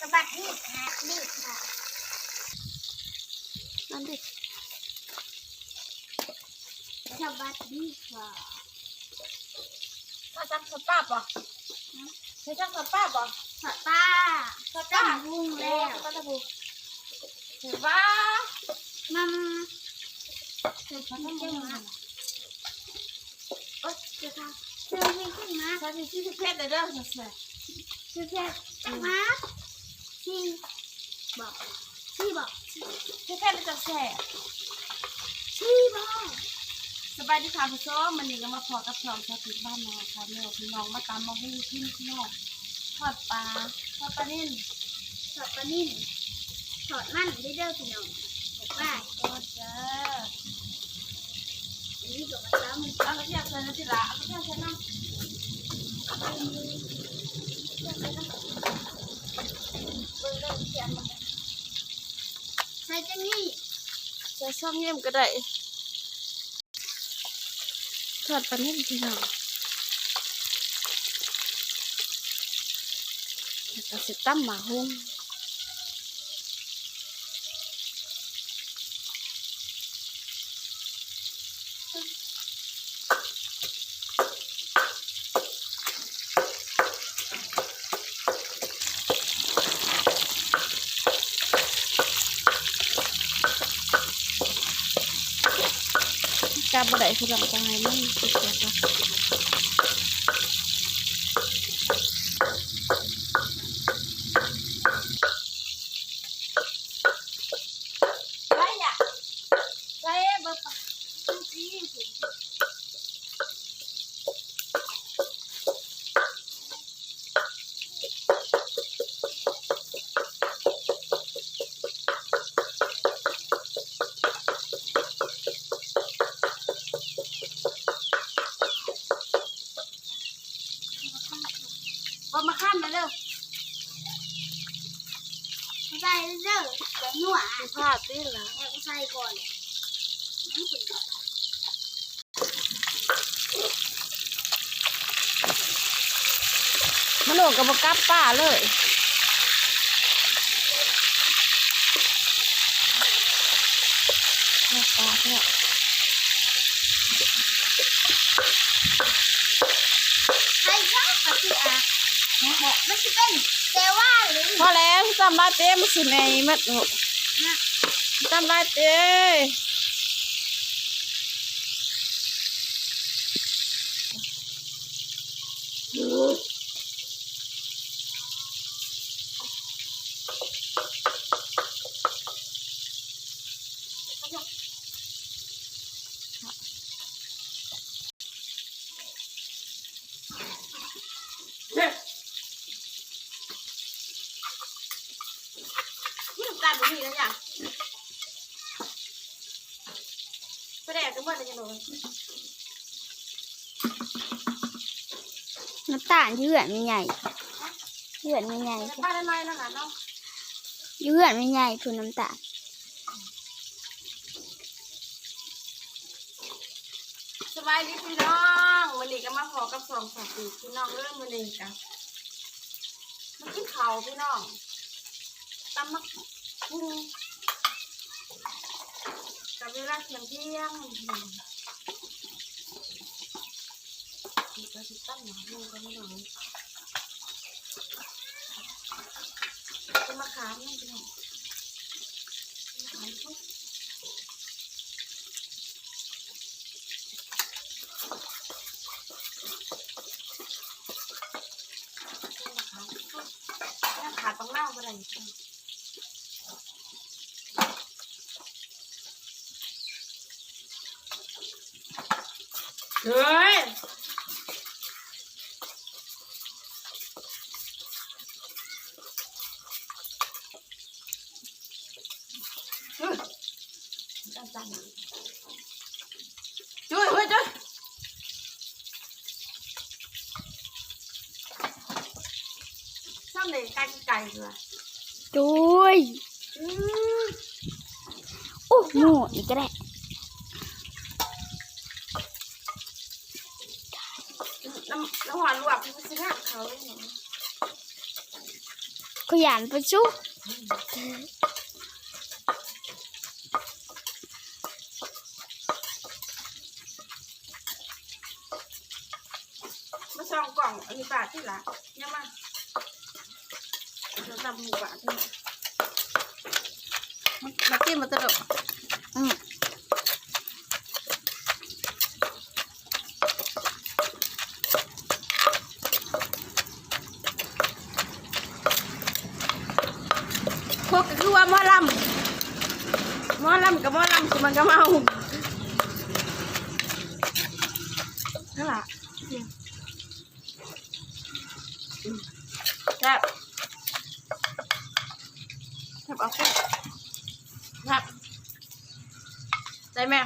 สบัดดีค่ะดีค่ะนั่นดิสบัดดีค่ะถ้าจักสป้าป่ะใช่จักสป้าป่ะสป้าสป้าจำวุ้งแล้วก็จะบูเห็นว่ามัมเธอทำยังไงโอ๊ยเธอทำเธอมีขึ้นมาใช่ที่ที่เพชรเลยเด้อเสร็จเธอแค่จังมา ที่บอกที่บอกที่แค่เพชรจะแสบที่บอกสบายดีค่ะผู้ชมมันนี่ก็มาพอกับสองชาวติดบ้านน้องค่ะแม่ยพี่น้องมาตามมาให้พี่น้องทอดปลาทอดปลานิ่นสอดปลานิ่มสอดมันได้เด้อพี่น้องบอกว่าโอ้เจ้อันนี้กับมันแล้วมันเอากระเทียมใส่น้ำจิละเอากระเทียมใส่น้ำ ใส่จังนี่ใส่ช่องเยี่ยมก็ได้ท อดปลานิ่นพี่น้องแล้วก็สิตั้มหมาหุ้ง กาบได้คือลำตายไม่ติดแล้วก็ไรอะไรเบอร์ปะ จังซี่สิ บอมาข้ามมาเร็ว ใส่เด้อแล้วนัว ดูภาพดิล่ะแล้วก็ใส่ก่อนน้ำผึ้งก็ใส่มันโหนกับบกับป้าเลยแม่ปลาเนี่ยใส่ช่องก็คืออะมันจะเป็นแต่ว่าหรือพอแล้วจำลายเต้มันสิแม่มัดลูก นะ จำลายเต้ นี่น้ำตาลอยู่นี่แล้วจ้ะไปแดกกั นหมดเลยจ้ะหนูน้ำตาลเยื่อไม่ใหญ่เยื่อไม่ใหญ่ไปป้าได้ไหมแล้วนะเนาะเยื่อไม่ใหญ่คือน้ำตาลสบายดีพี่น้องวันนี้ก็มาพอกับสองสาวปีพี่น้องเริ่มวันนี้กันมากินข้าวพี่น้องตำมักพุง กับเวลาเที่ยงเที่ยงนี่ก็สิตั้งหมาลูกกันพี่น้องเป็นมะขามนี่พี่น้องมะขามทุกยังขาดต้องเน่าก็ได้เฮ้ยเฮ้ยจังจังช่วยเฮ้ยช่วยซ้ำเลยไก่ไก่เลย จุย อืม โอ้หมูอีกก็ได้ น้ำน้ำหวานลวกมันสิงา เขาเลยเนาะขยันปะชุกมาซองกล่องอันนี้บาทที่ละเนี่ยมาเราทำหมูบาทที่ละมันมากินมาตลอด อืม พวกก็คือว่าหมอลำหมอลำกับหมอลำคือมันก็เมา นั่นแหละครับครับเอาขึ้นครับได้ไหม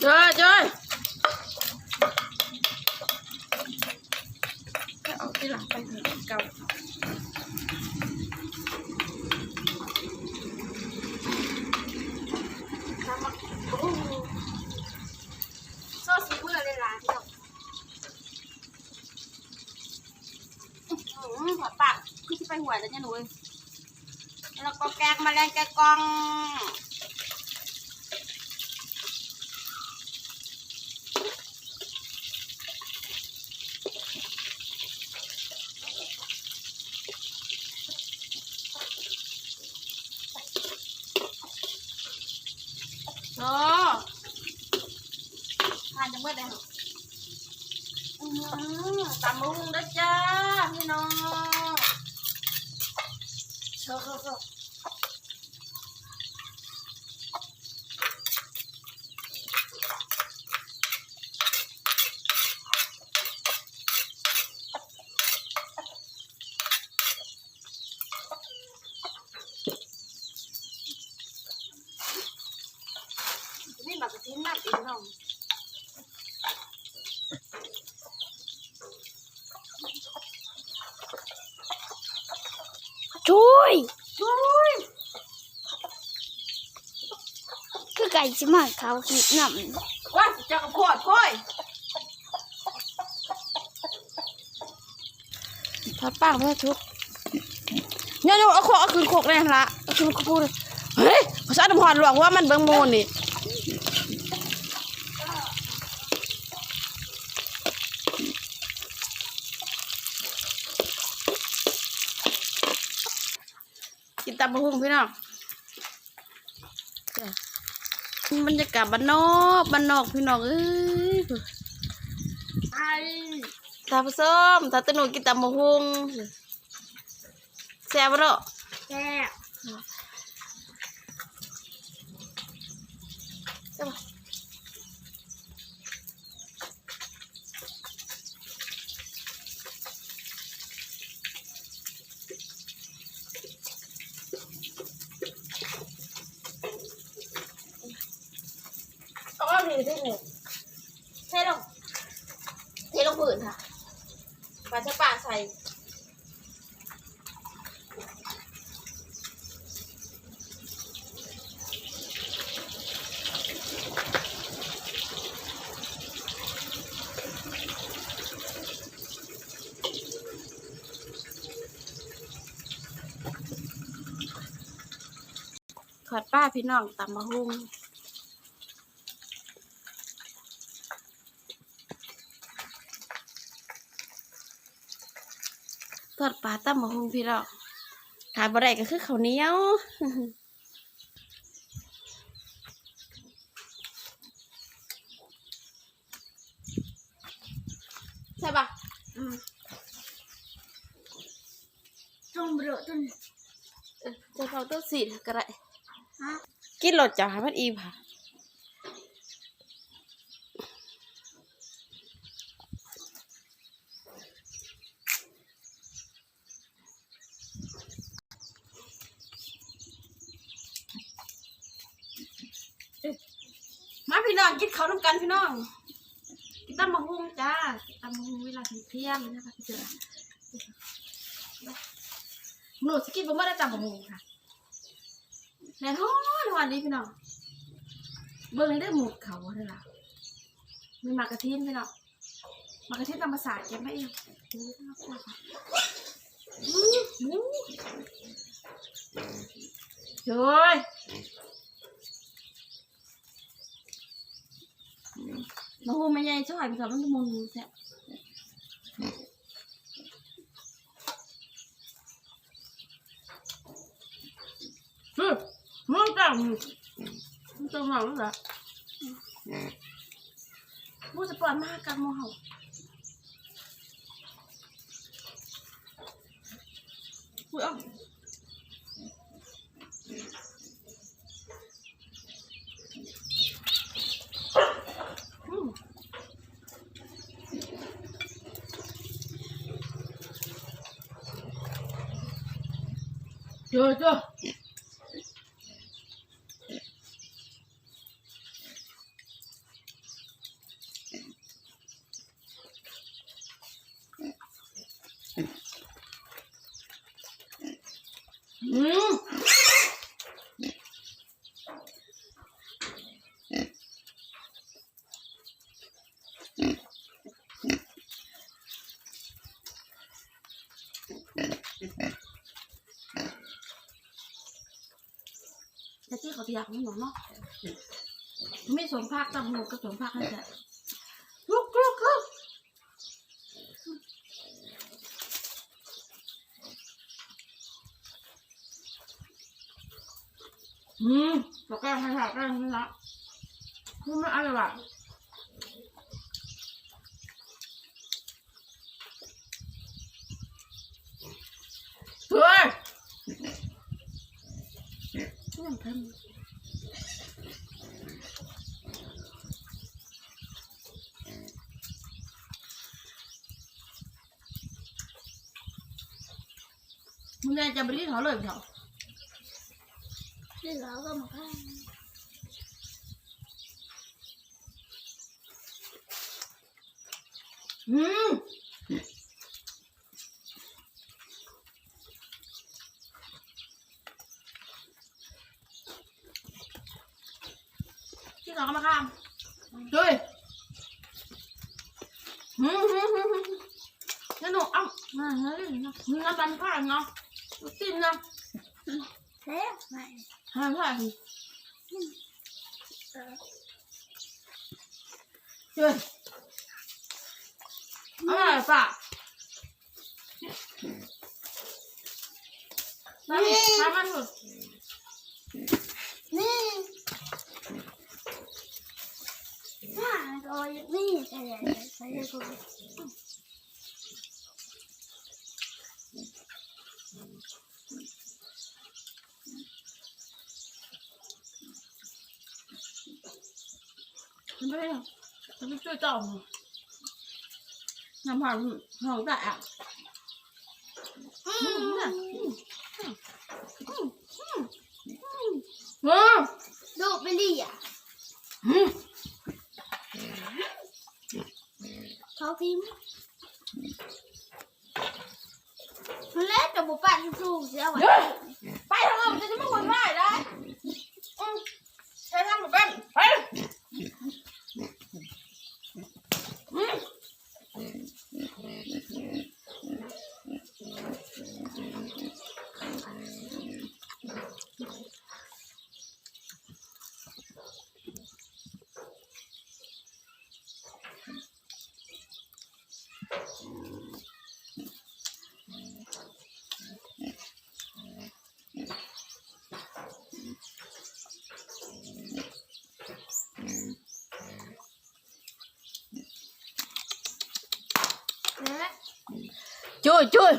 เจ้ยเจ้ย เอาที่หลังไปถึงเก่าทำมาโอ้โหโซ่สีมือเลยล่ะพี่น้องอื้อหือหัวปากคือที่ ไปหัวแล้วเนี่ยหนูแล้วก็แกงมาแรงแกงกอง โอ้ทานจังเมื่อไดเหรออือตำมุงเด้อจ้าพี่น้องโชว์โชว์โชว์นี่บักกะทินัดอีกน้อง ช่วย ช่วย คือไก่ ชิมาเขาหิบน้ว่าสิเจ้ากระโพดพ่อยทอดปากไม่ทุกเนี่ยเนี่ยเอาโคกเอาคืนโคกเลยละเอาคืนโคกเลยเฮ้ยภาษาน้ำหอนหลวงว่ามันเบิ่งโมนนี่กินตำบะฮุ่งพี่น้องจ้ะ บรรยากาศบ้านนอกบ้านนอกพี่น้องเอ้ยไอตาผสมตาตนูกินตำมะฮุงแซ่บบ่เนาะแซ่บปะเอาเอาหนีได้เลยเทลงเทลงผืนค่ะปลาชะปาใส่ ถ อดป้าพี่น้องตำมะฮุ่งทอดปลาตำมะฮุ่งพี่น้องขายบ่ได้ก็คือข้าวเหนียวใช่ปะอืมต้มเบรอต้นเออจะเอาตัวสีก็ได้ฮะกิน รสจ้าให้มันอีค่ะมาพี่น้องกินข้าวน้ำกันพี่น้องกินตำมะฮุ่งจ้ากินตำมะฮุ่งเวลาเที่ยงนะคะพี่เจ้าหนูสกินบ่มาได้ตำมะฮุ่งค่ะ แน่นอนวันนี้พี่น้องเบิ่งให้ได้หมูเขาได้อล่ะมีหมากกระทินพี่น้องมากระเทศธรรมศาสตร์เก็บไว้เองอู้น่ากลัวค่ะอู้อู้เฮ้ยมาหูไม่ใหญ่ช่วยไปสอนมันมุนแซ่บเฮ้ยมันจัง มันจังหนังเหรอมูจะปล่อยมากกันมูเห่าอุ้ยเอะอืมเจอเจออืม แต่ที่เขาอยากมันหนูเนาะไม่สมภาคจำหนูก็สมภาคให้แต่ลุกลุกลุกอืมแล้วก็ให้หักได้นี่ละคือไม่อะไรวะเฮ้ย ไม่ยังทำมึงจะไปรีดเขาเลยเปล่าเหลือก็มาข้างอืมที่สองก็มาข้ามเฮ้ยหืมหืมหืมหืมงั้นหนูเอ้ามา เนะมึงน้ำตันข้างเนาะกินนะเท่ไหมหายไปเออเฮ้ยอะไรป่ะน้ำน้ำมันหมดนี่น่าโดยนี่ใช่ไหมใช่ มคุณมันไม่ได้มันไม่ช่วยเจ้าน้ำผ่านห้องแต่อะอือืมมเนี่ยอืมอืมอืมอืมดูไปดิอะอืมเขาพิมพ์มันแล้วจะบุปผาสู้เสียวันเฮ้ยไปทางนั้นจะจะไม่ควรได้ได้อืมใช้ทางแบบนั้นไปอืม แล้ว จุ้ยจุ้ยว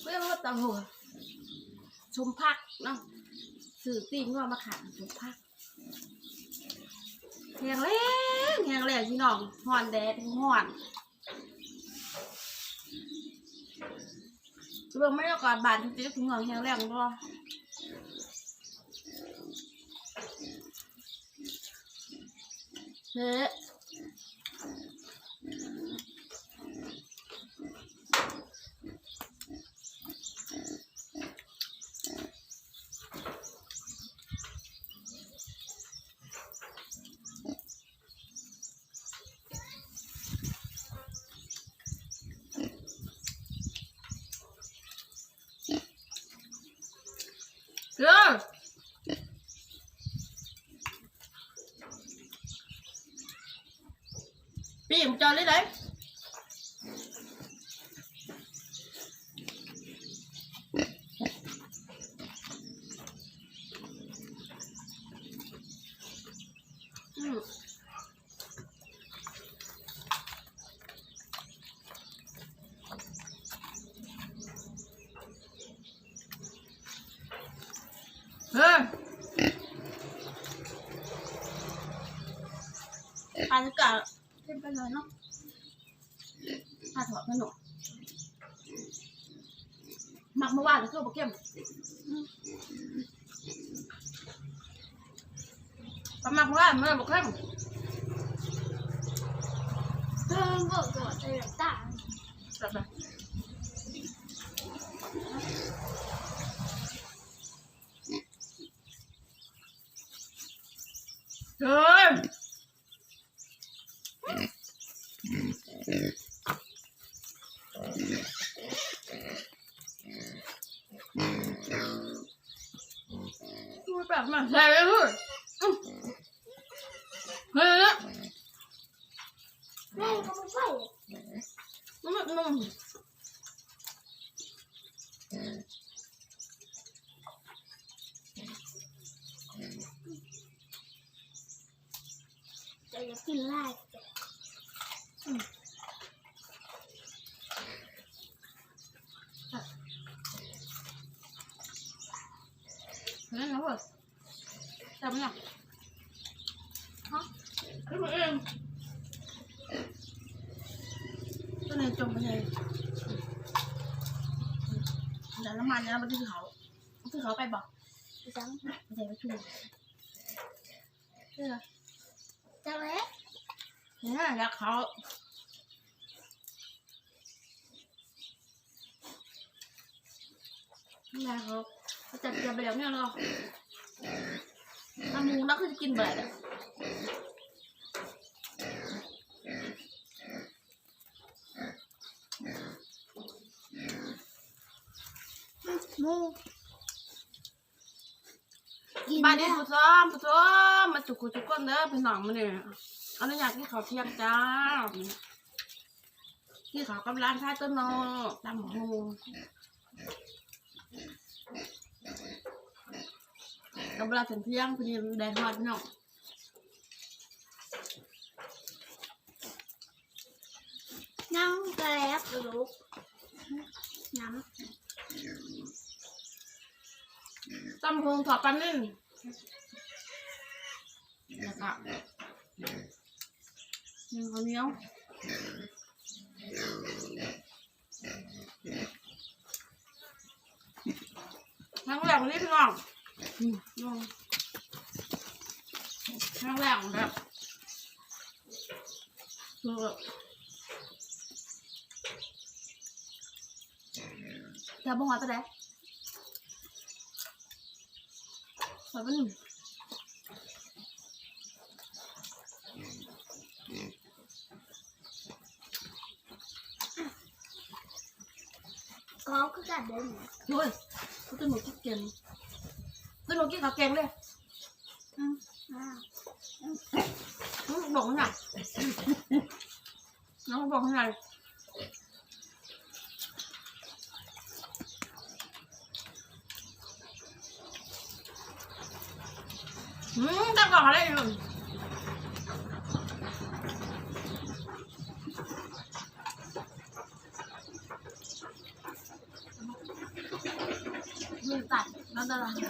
เพื่อนว่าตังหัวชมพักเนาะสื่อตีนว่ามาขายชมพักแหงแร งแห้งแรงพี่น้องห่อนแดดห่อนเรื่องไม่ได้ก่อนบานที่จะถึงเงาแห้งแรงก็เฮ้ อันนี้ก็ขึ้นไปเลยเนาะถ้าถอดมันหนูหมักเมื่อวานแล้วก็บอกเข้มปลาหมักเมื่อวานเมื่อบอกเข้มเพิ่มบอกก่อนใจหลังตาแบบแบบเฮ้ยพูดแบบมันใส่เลยเฮ้ยอื้อเฮ้ยนะ แม่ก็ไม่ใช่ มันแบบนุ่ม แต่อย่ากินไล่นั่นนะเว้ยจำยังฮะขึ้นมาเองตัวไหนจมไปเลยเดี๋ยวน้ำมันเนี่ยมันที่เขาที่เขาไปบอกจังไม่ใช่ไปชูเออ นี่ยอยากเขานี่ไงเขาเขาจัดเตรียมไปแล้วเนี่ยเนาะทำมูนักคือจะกินแบบอะมูกินบ้านได้นี้ผู้ซ้อมผู้ซ้อมมาจุกจุกก้นเด้อเป็นหนังมาเนี่ย อันนี้อยากที่เขาเที่ยงจ้า ที่เขากำลังท่าต้นนอตามหูกำลังถึงเที่ยงพอดีแดดฮอดพี่น้องน้ำกระแลบลูกน้ตำหงถอดปันนิ่นนะคะนี่ข้าวเหนียวทั้งแหลก นี่พี่น้องอืมลองทั้งแหลกแบบ คือแบบจะบ้งหัวตัวไหนหัวเป็นหนึ่งำก็คือการเดินโอ้ยกูจะหนูกินเกมจะหนูกินข้าวแกงเลยอืมอ่าน้องบอกให้หน่อยน้องบอกให้หน่อยอืมตั้งกล่องอะไรอยู่มื อตัดแล้วจะอะไร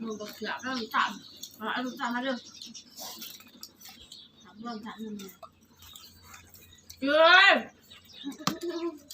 มือบอกเสียบแ